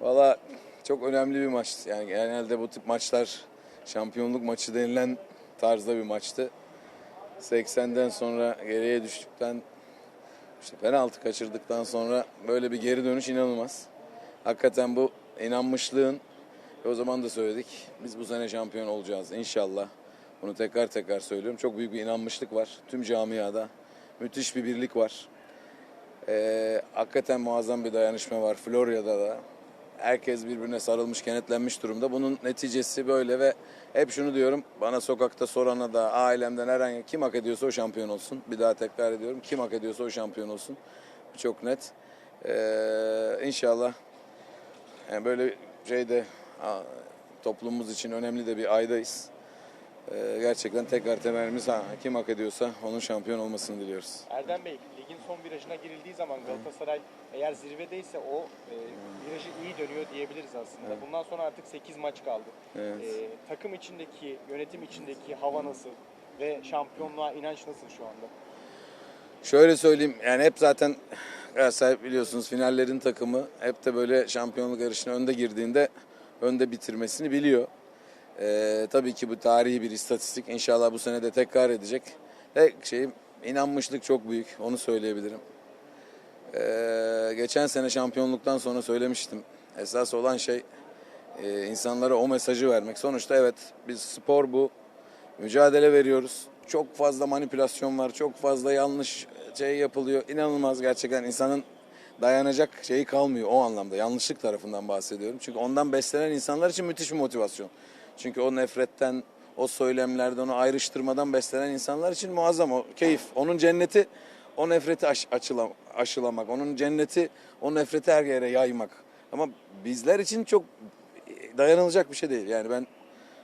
Valla çok önemli bir maç. Yani genelde bu tip maçlar şampiyonluk maçı denilen tarzda bir maçtı. 80'den sonra geriye düştükten işte penaltı kaçırdıktan sonra böyle bir geri dönüş inanılmaz. Hakikaten bu inanmışlığın o zaman da söyledik. Biz bu sene şampiyon olacağız inşallah. Bunu tekrar tekrar söylüyorum. Çok büyük bir inanmışlık var tüm camiada. Müthiş bir birlik var. Ee, hakikaten muazzam bir dayanışma var Florya'da da. Herkes birbirine sarılmış, kenetlenmiş durumda. Bunun neticesi böyle ve hep şunu diyorum. Bana sokakta sorana da ailemden herhangi kim hak ediyorsa o şampiyon olsun. Bir daha tekrar ediyorum. Kim hak ediyorsa o şampiyon olsun. Çok net. Ee, inşallah yani böyle şeyde toplumumuz için önemli de bir aydayız. Ee, gerçekten tekrar temennimiz ha, kim hak ediyorsa onun şampiyon olmasını diliyoruz. Erdem Bey, ligin son virajına girildiği zaman Galatasaray eğer zirvedeyse o e, virajı iyi dönüyor diyebiliriz aslında. Bundan sonra artık 8 maç kaldı. Evet. E, takım içindeki, yönetim içindeki hava nasıl ve şampiyonluğa inanç nasıl şu anda? Şöyle söyleyeyim yani hep zaten Galatasaray biliyorsunuz finallerin takımı hep de böyle şampiyonluk yarışına önde girdiğinde önde bitirmesini biliyor. Ee, tabii ki bu tarihi bir istatistik. İnşallah bu sene de tekrar edecek. Tek şeyim inanmışlık çok büyük onu söyleyebilirim. Ee, geçen sene şampiyonluktan sonra söylemiştim. Esas olan şey e, insanlara o mesajı vermek. Sonuçta evet biz spor bu. Mücadele veriyoruz. Çok fazla manipülasyon var. Çok fazla yanlış şey yapılıyor. İnanılmaz gerçekten insanın dayanacak şeyi kalmıyor o anlamda. Yanlışlık tarafından bahsediyorum. Çünkü ondan beslenen insanlar için müthiş bir motivasyon. Çünkü o nefretten, o söylemlerden, o ayrıştırmadan beslenen insanlar için muazzam o keyif. Onun cenneti o nefreti aş, açılam, aşılamak. Onun cenneti o nefreti her yere yaymak. Ama bizler için çok dayanılacak bir şey değil. Yani ben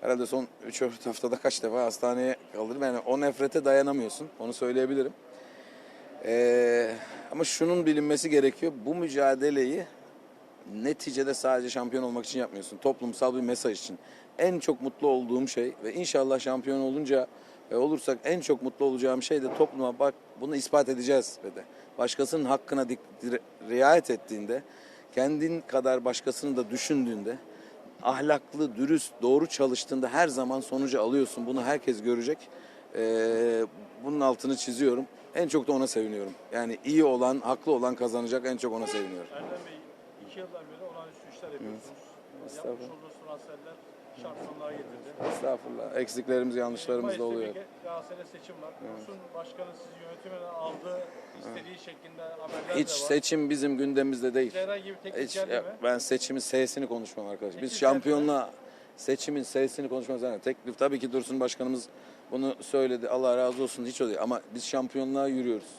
herhalde son 3-4 haftada kaç defa hastaneye kaldırdım. Yani o nefrete dayanamıyorsun. Onu söyleyebilirim. Ee, ama şunun bilinmesi gerekiyor. Bu mücadeleyi neticede sadece şampiyon olmak için yapmıyorsun. Toplumsal bir mesaj için. En çok mutlu olduğum şey ve inşallah şampiyon olunca ve olursak en çok mutlu olacağım şey de topluma bak bunu ispat edeceğiz ve de. Başkasının hakkına dik- riayet ettiğinde, kendin kadar başkasını da düşündüğünde, ahlaklı, dürüst, doğru çalıştığında her zaman sonucu alıyorsun. Bunu herkes görecek. Ee, bunun altını çiziyorum. En çok da ona seviniyorum. Yani iyi olan, haklı olan kazanacak en çok ona seviniyorum. İki yıldan beri olağanüstü işler yapıyorsunuz. Yapmış Estağfurullah. olduğunuz transferler şampiyonluğa getirdi. Estağfurullah. Eksiklerimiz, yanlışlarımız da oluyor. Galatasaray'da seçim var. Dursun Başkan'ın sizi yönetime aldığı istediği şeklinde haberler Hiç de var. seçim bizim gündemimizde değil. Hiç herhangi bir teklif Hiç, ya, mi? ben seçimin S'sini konuşmam arkadaşlar. Biz Teklif şampiyonluğa seçimin S'sini konuşmam zaten. Teklif tabii ki Dursun Başkanımız bunu söyledi. Allah razı olsun hiç o değil. Ama biz şampiyonluğa yürüyoruz.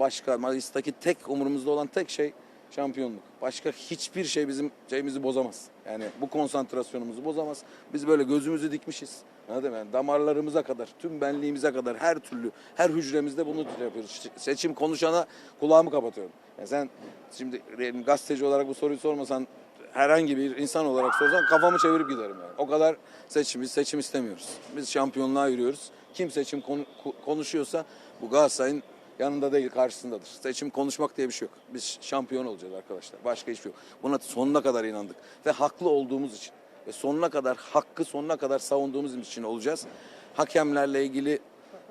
Başka Mayıs'taki tek umurumuzda olan tek şey şampiyonluk. Başka hiçbir şey bizim şeyimizi bozamaz. Yani bu konsantrasyonumuzu bozamaz. Biz böyle gözümüzü dikmişiz. Anladın mı? Yani damarlarımıza kadar, tüm benliğimize kadar her türlü, her hücremizde bunu yapıyoruz. Seçim konuşana kulağımı kapatıyorum. Yani sen şimdi gazeteci olarak bu soruyu sormasan herhangi bir insan olarak sorsan kafamı çevirip giderim yani. O kadar seçim, biz seçim istemiyoruz. Biz şampiyonluğa yürüyoruz. Kim seçim konu- konuşuyorsa bu Galatasaray'ın yanında değil karşısındadır. Seçim konuşmak diye bir şey yok. Biz şampiyon olacağız arkadaşlar. Başka hiçbir şey yok. Buna sonuna kadar inandık. Ve haklı olduğumuz için. Ve sonuna kadar hakkı sonuna kadar savunduğumuz için olacağız. Hakemlerle ilgili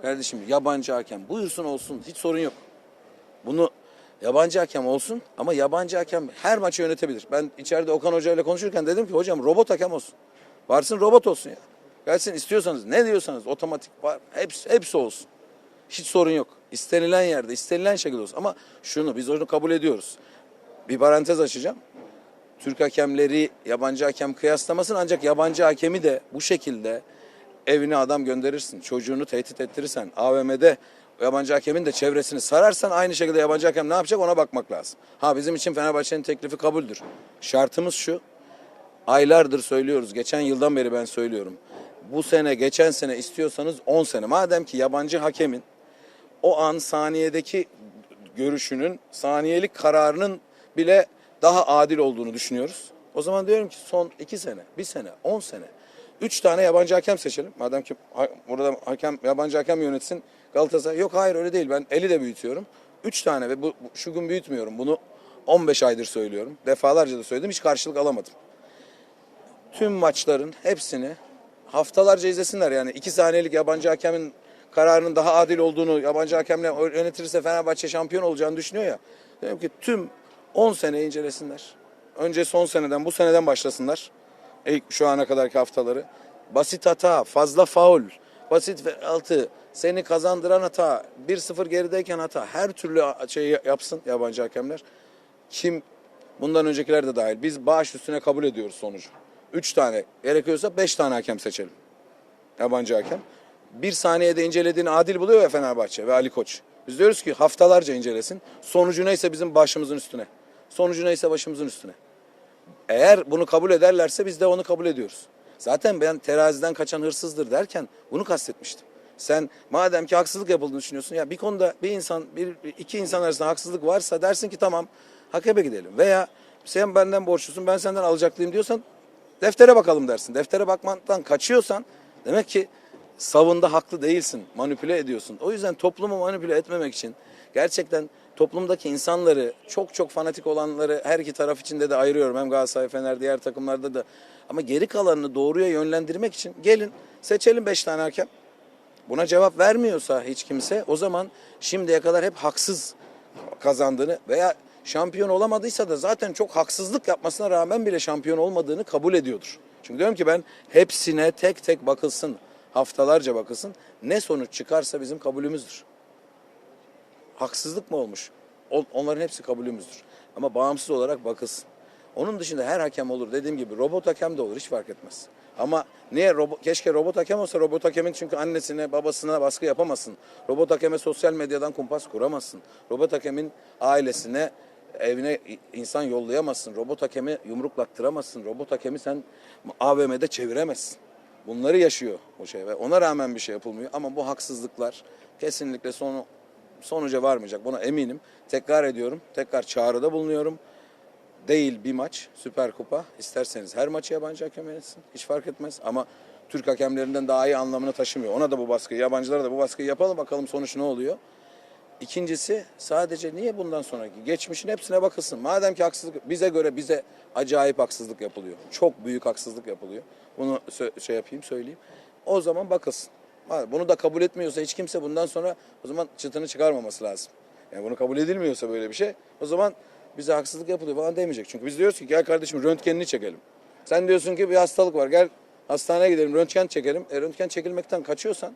kardeşim yabancı hakem buyursun olsun hiç sorun yok. Bunu yabancı hakem olsun ama yabancı hakem her maçı yönetebilir. Ben içeride Okan Hoca ile konuşurken dedim ki hocam robot hakem olsun. Varsın robot olsun ya. Gelsin istiyorsanız ne diyorsanız otomatik var. Hepsi, hepsi olsun. Hiç sorun yok. İstenilen yerde, istenilen şekilde olsun. Ama şunu biz onu kabul ediyoruz. Bir parantez açacağım. Türk hakemleri yabancı hakem kıyaslamasın ancak yabancı hakemi de bu şekilde evine adam gönderirsin. Çocuğunu tehdit ettirirsen AVM'de yabancı hakemin de çevresini sararsan aynı şekilde yabancı hakem ne yapacak ona bakmak lazım. Ha bizim için Fenerbahçe'nin teklifi kabuldür. Şartımız şu. Aylardır söylüyoruz. Geçen yıldan beri ben söylüyorum. Bu sene, geçen sene istiyorsanız 10 sene. Madem ki yabancı hakemin o an saniyedeki görüşünün, saniyelik kararının bile daha adil olduğunu düşünüyoruz. O zaman diyorum ki son iki sene, bir sene, on sene, üç tane yabancı hakem seçelim. Madem ki burada hakem, yabancı hakem yönetsin Galatasaray. Yok hayır öyle değil ben eli de büyütüyorum. Üç tane ve bu- şu gün büyütmüyorum bunu 15 aydır söylüyorum. Defalarca da söyledim. Hiç karşılık alamadım. Tüm maçların hepsini haftalarca izlesinler. Yani iki saniyelik yabancı hakemin kararının daha adil olduğunu, yabancı hakemle yönetilirse Fenerbahçe şampiyon olacağını düşünüyor ya. Diyorum ki tüm 10 sene incelesinler. Önce son seneden, bu seneden başlasınlar. İlk şu ana kadarki haftaları. Basit hata, fazla faul, basit altı, seni kazandıran hata, 1-0 gerideyken hata. Her türlü şeyi yapsın yabancı hakemler. Kim bundan öncekiler de dahil. Biz bağış üstüne kabul ediyoruz sonucu. 3 tane gerekiyorsa 5 tane hakem seçelim. Yabancı hakem. Bir saniyede incelediğini adil buluyor ya Fenerbahçe ve Ali Koç. Biz diyoruz ki haftalarca incelesin. Sonucu neyse bizim başımızın üstüne. Sonucu neyse başımızın üstüne. Eğer bunu kabul ederlerse biz de onu kabul ediyoruz. Zaten ben teraziden kaçan hırsızdır derken bunu kastetmiştim. Sen madem ki haksızlık yapıldığını düşünüyorsun ya bir konuda bir insan bir iki insan arasında haksızlık varsa dersin ki tamam hakeme gidelim veya sen benden borçlusun ben senden alacaklıyım diyorsan deftere bakalım dersin. Deftere bakmaktan kaçıyorsan demek ki savunda haklı değilsin. Manipüle ediyorsun. O yüzden toplumu manipüle etmemek için gerçekten toplumdaki insanları çok çok fanatik olanları her iki taraf içinde de ayırıyorum. Hem Galatasaray, Fener, diğer takımlarda da. Ama geri kalanını doğruya yönlendirmek için gelin seçelim beş tane hakem. Buna cevap vermiyorsa hiç kimse o zaman şimdiye kadar hep haksız kazandığını veya şampiyon olamadıysa da zaten çok haksızlık yapmasına rağmen bile şampiyon olmadığını kabul ediyordur. Çünkü diyorum ki ben hepsine tek tek bakılsın, haftalarca bakılsın. Ne sonuç çıkarsa bizim kabulümüzdür. Haksızlık mı olmuş? Onların hepsi kabulümüzdür. Ama bağımsız olarak bakılsın. Onun dışında her hakem olur. Dediğim gibi robot hakem de olur. Hiç fark etmez. Ama niye robot, keşke robot hakem olsa robot hakemin çünkü annesine babasına baskı yapamazsın. Robot hakeme sosyal medyadan kumpas kuramazsın. Robot hakemin ailesine evine insan yollayamazsın. Robot hakemi yumruklattıramazsın. Robot hakemi sen AVM'de çeviremezsin. Bunları yaşıyor o şey ve ona rağmen bir şey yapılmıyor. Ama bu haksızlıklar kesinlikle sonu sonuca varmayacak. Buna eminim. Tekrar ediyorum. Tekrar çağrıda bulunuyorum. Değil bir maç Süper Kupa. İsterseniz her maçı yabancı hakem yönetsin. Hiç fark etmez. Ama Türk hakemlerinden daha iyi anlamını taşımıyor. Ona da bu baskıyı, yabancılara da bu baskıyı yapalım bakalım sonuç ne oluyor. İkincisi sadece niye bundan sonraki geçmişin hepsine bakılsın. Madem ki haksızlık bize göre bize acayip haksızlık yapılıyor. Çok büyük haksızlık yapılıyor. Bunu şey yapayım söyleyeyim. O zaman bakılsın. Bunu da kabul etmiyorsa hiç kimse bundan sonra o zaman çıtını çıkarmaması lazım. Yani bunu kabul edilmiyorsa böyle bir şey o zaman bize haksızlık yapılıyor falan demeyecek. Çünkü biz diyoruz ki gel kardeşim röntgenini çekelim. Sen diyorsun ki bir hastalık var gel hastaneye gidelim röntgen çekelim. E, röntgen çekilmekten kaçıyorsan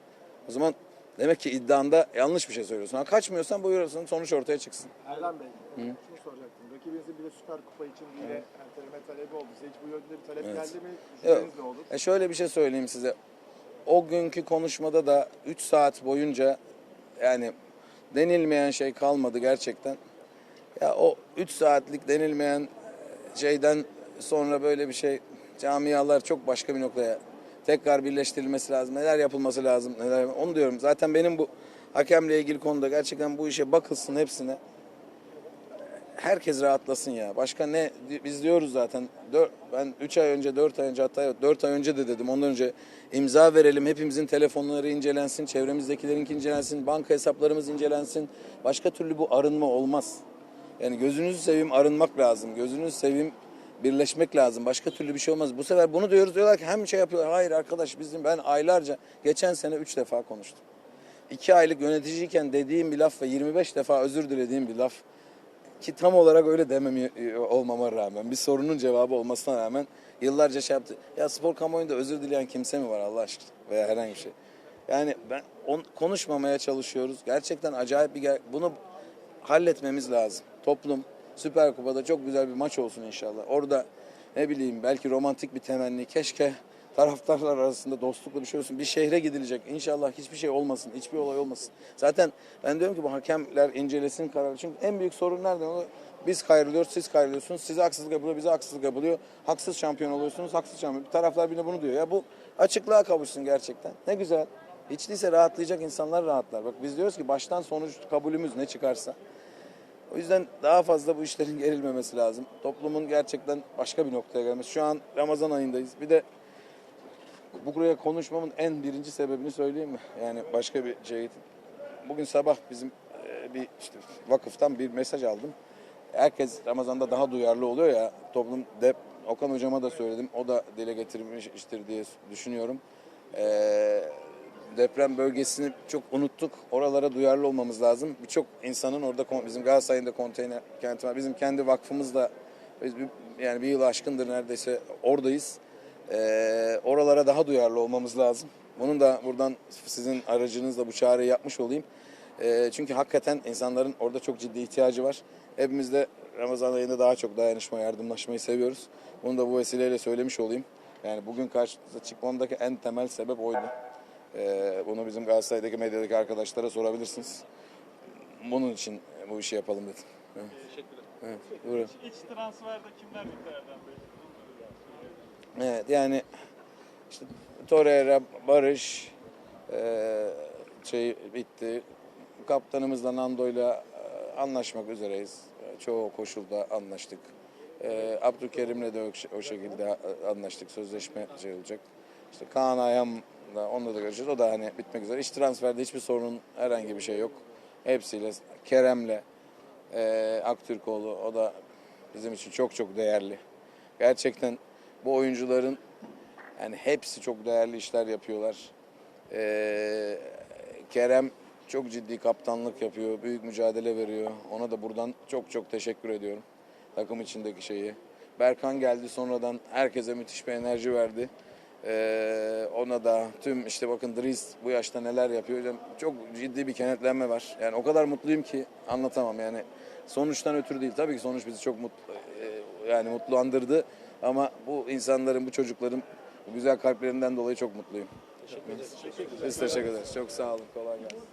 o zaman demek ki iddianda yanlış bir şey söylüyorsun. Ha, kaçmıyorsan buyurursun sonuç ortaya çıksın. Erdem Bey, şunu soracaktım. Rakibinizin bir de Süper Kupa için bir de erteleme talebi oldu. Size hiç bu yönde bir talep Evet. geldi mi? Yok. Düşünceniz ne olur? E şöyle bir şey söyleyeyim size. O günkü konuşmada da 3 saat boyunca yani denilmeyen şey kalmadı gerçekten. Ya o 3 saatlik denilmeyen şeyden sonra böyle bir şey camialar çok başka bir noktaya tekrar birleştirilmesi lazım. Neler yapılması lazım? Neler onu diyorum. Zaten benim bu hakemle ilgili konuda gerçekten bu işe bakılsın hepsine herkes rahatlasın ya. Başka ne biz diyoruz zaten. Dör, ben 3 ay önce 4 ay önce hatta 4 ay önce de dedim. Ondan önce imza verelim. Hepimizin telefonları incelensin. Çevremizdekilerinki incelensin. Banka hesaplarımız incelensin. Başka türlü bu arınma olmaz. Yani gözünüzü seveyim arınmak lazım. Gözünüzü seveyim birleşmek lazım. Başka türlü bir şey olmaz. Bu sefer bunu diyoruz diyorlar ki hem şey yapıyorlar. Hayır arkadaş bizim ben aylarca geçen sene 3 defa konuştum. 2 aylık yöneticiyken dediğim bir laf ve 25 defa özür dilediğim bir laf ki tam olarak öyle demem olmama rağmen bir sorunun cevabı olmasına rağmen yıllarca şey yaptı. Ya spor kamuoyunda özür dileyen kimse mi var Allah aşkına veya herhangi bir şey. Yani ben on, konuşmamaya çalışıyoruz. Gerçekten acayip bir bunu halletmemiz lazım. Toplum Süper Kupa'da çok güzel bir maç olsun inşallah. Orada ne bileyim belki romantik bir temenni. Keşke taraftarlar arasında dostlukla bir şey olsun. Bir şehre gidilecek. İnşallah hiçbir şey olmasın. Hiçbir olay olmasın. Zaten ben diyorum ki bu hakemler incelesin kararı. Çünkü en büyük sorun nerede? oluyor? Biz kayrılıyoruz, siz kayrılıyorsunuz. Size haksızlık yapılıyor, bize haksızlık yapılıyor. Haksız şampiyon oluyorsunuz, haksız şampiyon. Taraflar bile bunu diyor. Ya bu açıklığa kavuşsun gerçekten. Ne güzel. Hiç değilse rahatlayacak insanlar rahatlar. Bak biz diyoruz ki baştan sonuç kabulümüz ne çıkarsa. O yüzden daha fazla bu işlerin gerilmemesi lazım. Toplumun gerçekten başka bir noktaya gelmesi. Şu an Ramazan ayındayız. Bir de bu buraya konuşmamın en birinci sebebini söyleyeyim mi? Yani başka bir şey. Bugün sabah bizim e, bir işte vakıftan bir mesaj aldım. herkes Ramazan'da daha duyarlı oluyor ya. Toplum dep Okan hocama da söyledim. O da dile getirmiştir diye düşünüyorum. Ee, deprem bölgesini çok unuttuk. Oralara duyarlı olmamız lazım. Birçok insanın orada bizim Galatasaray'ın da konteyner kenti var. Bizim kendi vakfımız da biz bir, yani bir yıl aşkındır neredeyse oradayız. Ee, oralara daha duyarlı olmamız lazım. Bunun da buradan sizin aracınızla bu çağrıyı yapmış olayım. Ee, çünkü hakikaten insanların orada çok ciddi ihtiyacı var. Hepimiz de Ramazan ayında daha çok dayanışma, yardımlaşmayı seviyoruz. Bunu da bu vesileyle söylemiş olayım. Yani bugün karşınıza çıkmamdaki en temel sebep oydu. Ee, bunu bizim Galatasaray'daki medyadaki arkadaşlara sorabilirsiniz. Bunun için bu işi yapalım dedim. Evet. Teşekkürler. Evet, buyurun. İç transferde kimler Bey? Evet yani işte Torreira, Barış eee şey bitti. Kaptanımızla Nando'yla e, anlaşmak üzereyiz. E, Çoğu koşulda anlaştık. Eee Abdülkerim'le de o, o şekilde e, anlaştık. Sözleşme şey olacak. İşte Kaan Ayhan'la onunla da görüşeceğiz. O da hani bitmek üzere. İş transferde hiçbir sorun herhangi bir şey yok. Hepsiyle Kerem'le eee Aktürkoğlu o da bizim için çok çok değerli. Gerçekten bu oyuncuların yani hepsi çok değerli işler yapıyorlar. Ee, Kerem çok ciddi kaptanlık yapıyor, büyük mücadele veriyor. Ona da buradan çok çok teşekkür ediyorum. Takım içindeki şeyi. Berkan geldi sonradan herkese müthiş bir enerji verdi. Ee, ona da tüm işte bakın Dries bu yaşta neler yapıyor. Çok ciddi bir kenetlenme var. Yani o kadar mutluyum ki anlatamam yani. Sonuçtan ötürü değil. Tabii ki sonuç bizi çok mutlu e, yani mutluandırdı. Ama bu insanların, bu çocukların bu güzel kalplerinden dolayı çok mutluyum. Teşekkür ederiz. Biz teşekkür ederiz. Çok sağ olun. Kolay gelsin.